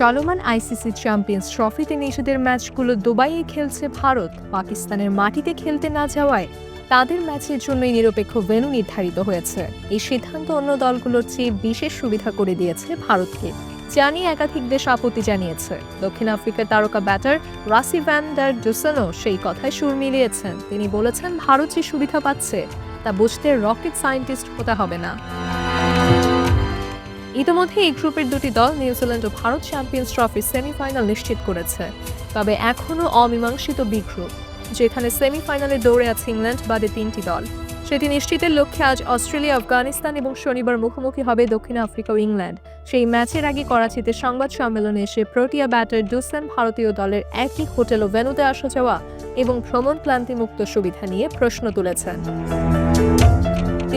চলমান ICC champions ট্রফিতে নিজেদের ম্যাচগুলো দুবাইয়ে খেলছে ভারত। পাকিস্তানের মাটিতে খেলতে না যাওয়ায় তাদের ম্যাচের জন্যই নিরপেক্ষ ভেন্যু নির্ধারিত হয়েছে। এই সিদ্ধান্ত অন্য দলগুলোর চেয়ে বিশেষ সুবিধা করে দিয়েছে ভারতকে জানি একাধিক দেশ আপত্তি জানিয়েছে। দক্ষিণ আফ্রিকার তারকা ব্যাটার রাসি ভ্যান ডার ডুসেনও সেই কথায় সুর মিলিয়েছেন। তিনি বলেছেন, ভারত যে সুবিধা পাচ্ছে, তা বুঝতে রকেট সায়েন্টিস্ট হতে হবে না। ইতিমধ্যে এই গ্রুপের দুটি দল নিউজিল্যান্ড ও ভারত চ্যাম্পিয়ন্স ট্রফির সেমিফাইনাল নিশ্চিত করেছে। তবে এখনও অমীমাংসিত বি গ্রুপ যেখানে সেমিফাইনালে দৌড়ে আছে ইংল্যান্ড বাদে তিনটি দল। সেটি নিশ্চিতের লক্ষ্যে আজ অস্ট্রেলিয়া, আফগানিস্তান এবং শনিবার মুখোমুখি হবে দক্ষিণ আফ্রিকা ও ইংল্যান্ড। সেই ম্যাচের আগে করাচিতে সংবাদ সম্মেলনে এসে প্রোটিয়া ব্যাটার ডুসেন ভারতীয় দলের একই হোটেল ও ভেনুতে আসা যাওয়া এবং ভ্রমণ ক্লান্তিমুক্ত সুবিধা নিয়ে প্রশ্ন তুলেছেন।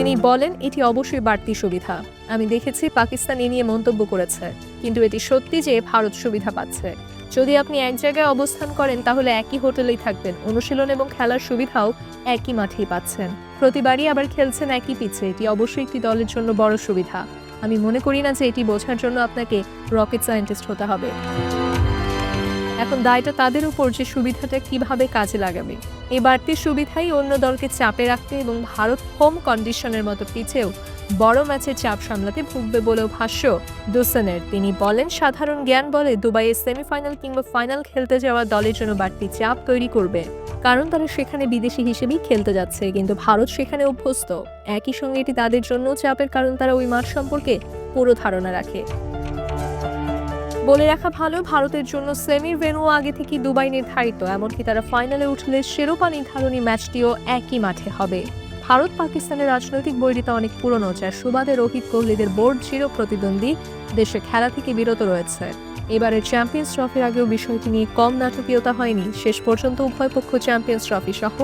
তিনি বলেন, এটি অবশ্যই বাড়তি সুবিধা। আমি দেখেছি পাকিস্তান এ নিয়ে মন্তব্য করেছে, কিন্তু এটি সত্যি যে ভারত সুবিধা পাচ্ছে। যদি আপনি এক জায়গায় অবস্থান করেন, তাহলে একই হোটেলেই থাকবেন। অনুশীলন এবং খেলার সুবিধাও একই মাঠেই পাচ্ছেন। প্রতিবারই আবার খেলছেন একই পিচে। এটি অবশ্যই একটি দলের জন্য বড় সুবিধা। আমি মনে করি না যে এটি বোঝার জন্য আপনাকে রকেট সায়েন্টিস্ট হতে হবে। এখন দায়টা তাদের উপর যে সুবিধাটা কীভাবে কাজে লাগাবে। এই বাড়তি সুবিধাই অন্য দলকে চাপে রাখতে এবং ভারত হোম কন্ডিশনের মতো পিছেও বড় ম্যাচের চাপ সামলাতে ভুগবে বলেও ভাষ্য। দুসেনের। তিনি বলেন, সাধারণ জ্ঞান বলে দুবাইয়ে সেমিফাইনাল কিংবা ফাইনাল খেলতে যাওয়া দলের জন্য বাড়তি চাপ তৈরি করবে। কারণ তারা সেখানে বিদেশি হিসেবেই খেলতে যাচ্ছে, কিন্তু ভারত সেখানে অভ্যস্ত। একই সঙ্গে এটি তাদের জন্য চাপের কারণ, তারা ওই মাঠ সম্পর্কে পুরো ধারণা রাখে। বলে রাখা ভালো, ভারতের জন্য সেমির ভেন্যু আগে থেকে দুবাই নির্ধারিত। এমনকি তারা ফাইনালে উঠলে শিরোপা নির্ধারণী ম্যাচটিও একই মাঠে হবে। ভারত, পাকিস্তানের রাজনৈতিক বৈরিতা অনেক পুরনো, যার সুবাদে রোহিত কোহলিদের বোর্ড চির প্রতিদ্বন্দ্বী দেশে খেলা থেকে বিরত রয়েছে। এবারের চ্যাম্পিয়ন্স ট্রফির আগেও বিষয়টি নিয়ে কম নাটকীয়তা হয়নি। শেষ পর্যন্ত উভয় পক্ষ চ্যাম্পিয়ন্স ট্রফি সহ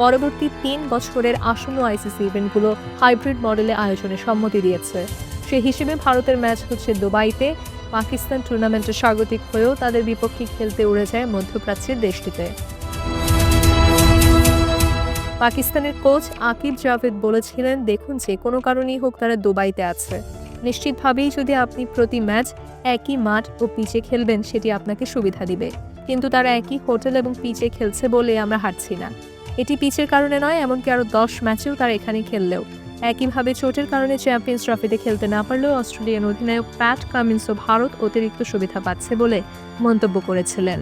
পরবর্তী তিন বছরের আসন্ন আইসিসি ইভেন্টগুলো হাইব্রিড মডেলে আয়োজনে সম্মতি দিয়েছে। সে হিসেবে ভারতের ম্যাচ হচ্ছে দুবাইতে। পাকিস্তান টুর্নামেন্টে স্বাগতিক হয়েও তাদের বিপক্ষে খেলতে উড়ে যায় মধ্যপ্রাচ্যের দেশটিতে। পাকিস্তানের কোচ আকিব জাভেদ বলেছিলেন, দেখুন, যে কোনো কারণেই হোক তারা দুবাইতে আছে। নিশ্চিতভাবেই যদি আপনি প্রতি ম্যাচ একই মাঠ ও পিচে খেলবেন, সেটি আপনাকে সুবিধা দিবে। কিন্তু তারা একই হোটেল এবং পিচে খেলছে বলে আমরা হারছি না। এটি পিচের কারণে নয়, এমনকি আরও দশ ম্যাচেও তারা এখানে খেললেও। একইভাবে চোটের কারণে চ্যাম্পিয়ন্স ট্রফিতে খেলতে না পারলেও অস্ট্রেলিয়ান অধিনায়ক প্যাট কামিন্সও ভারত অতিরিক্ত সুবিধা পাচ্ছে বলে মন্তব্য করেছিলেন।